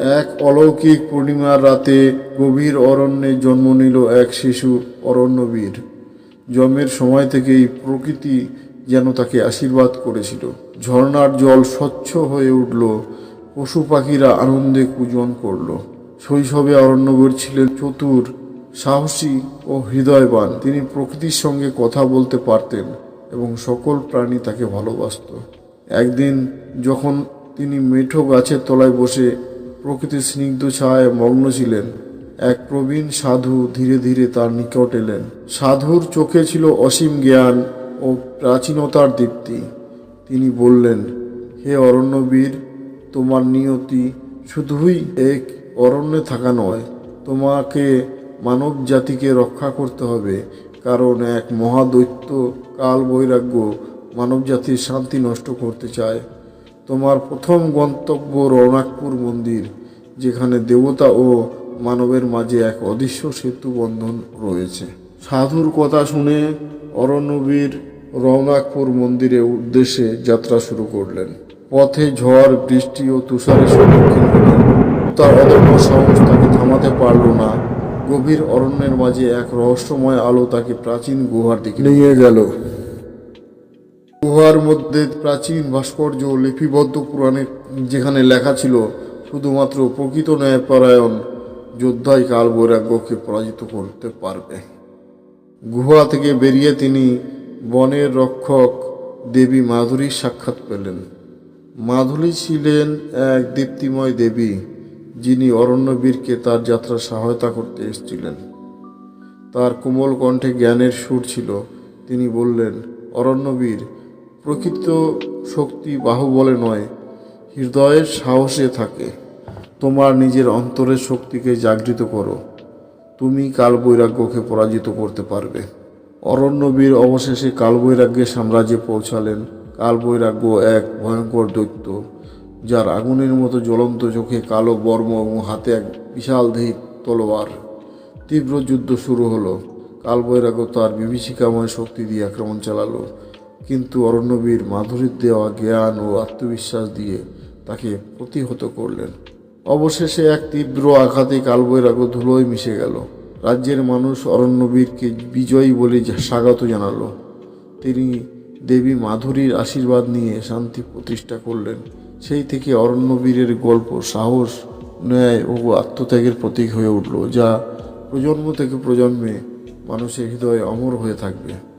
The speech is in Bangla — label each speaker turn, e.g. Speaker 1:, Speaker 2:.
Speaker 1: এক অলৌকিক পূর্ণিমার রাতে গভীর অরণ্যে জন্ম নিল এক শিশু অরণ্যবীর। জন্মের সময় থেকেই প্রকৃতি যেন তাকে আশীর্বাদ করেছিল। ঝর্ণার জল স্বচ্ছ হয়ে উঠল, পশু পাখিরা আনন্দে পূজন করল। শৈশবে অরণ্যবীর ছিলেন চতুর, সাহসী ও হৃদয়বান। তিনি প্রকৃতির সঙ্গে কথা বলতে পারতেন এবং সকল প্রাণী তাকে ভালোবাসত। একদিন যখন তিনি মেঠো গাছের তলায় বসে প্রকৃতির স্নিগ্ধ ছায় মগ্ন ছিলেন। এক প্রবীণ সাধু ধীরে ধীরে তার নিকট এলেন। সাধুর চোখে ছিল অসীম জ্ঞান ও প্রাচীনতার দীপ্তি। তিনি বললেন, হে অরণ্যবীর, তোমার নিয়তি শুধুই এক অরণ্যে থাকা নয়, তোমাকে মানব জাতিকে রক্ষা করতে হবে। কারণ এক মহাদৈত্য কাল বৈরাগ্য মানব জাতির শান্তি নষ্ট করতে চায়। তোমার প্রথম গন্তব্য রৌনাকপুর মন্দির, যেখানে দেবতা ও মানবের মাঝে এক অদৃশ্য সেতু বন্ধন রয়েছে। সাধুর কথা শুনে অরণ্যবীর রৌনাকপুর মন্দিরের উদ্দেশ্যে যাত্রা শুরু করলেন। পথে ঝড়, বৃষ্টি ও তুষারের সম্মুখীন হলেন। তার অদম্য সাহস তাকে থামাতে পারল না। গভীর অরণ্যের মাঝে এক রহস্যময় আলো তাকে প্রাচীন গুহার দিকে নিয়ে গেল। গুহার মধ্যে প্রাচীন ভাস্কর্য লিপিবদ্ধ পুরাণে যেখানে লেখা ছিল, শুধুমাত্র প্রকৃত ন্যায়পরায়ণ যোদ্ধাই কাল বৈরাগ্যকে পরাজিত করতে পারবে। গুহা থেকে বেরিয়ে তিনি বনের রক্ষক দেবী মাধুরীর সাক্ষাৎ পেলেন। মাধুরী ছিলেন এক দীপ্তিময় দেবী, যিনি অরণ্যবীরকে তার যাত্রা সহায়তা করতে এসেছিলেন। তার কোমল কণ্ঠে জ্ঞানের সুর ছিল। তিনি বললেন, অরণ্যবীর প্রকৃত শক্তি বাহুবলে নয়, হৃদয়ের সাহসে থাকে। তোমার নিজের অন্তরের শক্তিকে জাগৃত করো। তুমি কালবৈরাগ্যকে পরাজিত করতে পারবে। অরণ্যবীর অবশেষে কালবৈরাগ্যের সাম্রাজ্যে পৌঁছালেন। কালবৈরাগ্য এক ভয়ঙ্কর দৈত্য, যার আগুনের মতো জ্বলন্ত চোখে কালো বর্ম এবং হাতে এক বিশাল দেহি তলোয়ার। তীব্র যুদ্ধ শুরু হলো। কালবৈরাগ্য তার বিভীষিকাময় শক্তি দিয়ে আক্রমণ চালালো। কিন্তু অরণ্যবীর মাধুরীর দেওয়া জ্ঞান ও আত্মবিশ্বাস দিয়ে তাকে প্রতিহত করলেন। অবশেষে এক তীব্র আঘাতে কালবৈরাগ্য ধুলোয় মিশে গেল। রাজ্যের মানুষ অরণ্যবীরকে বিজয়ী বলে স্বাগত জানালো। তিনি দেবী মাধুরীর আশীর্বাদ নিয়ে শান্তি প্রতিষ্ঠা করলেন। সেই থেকে অরণ্যবীরের গল্প সাহস, ন্যায় ও আত্মত্যাগের প্রতীক হয়ে উঠল, যা প্রজন্ম থেকে প্রজন্মে মানুষের হৃদয়ে অমর হয়ে থাকবে।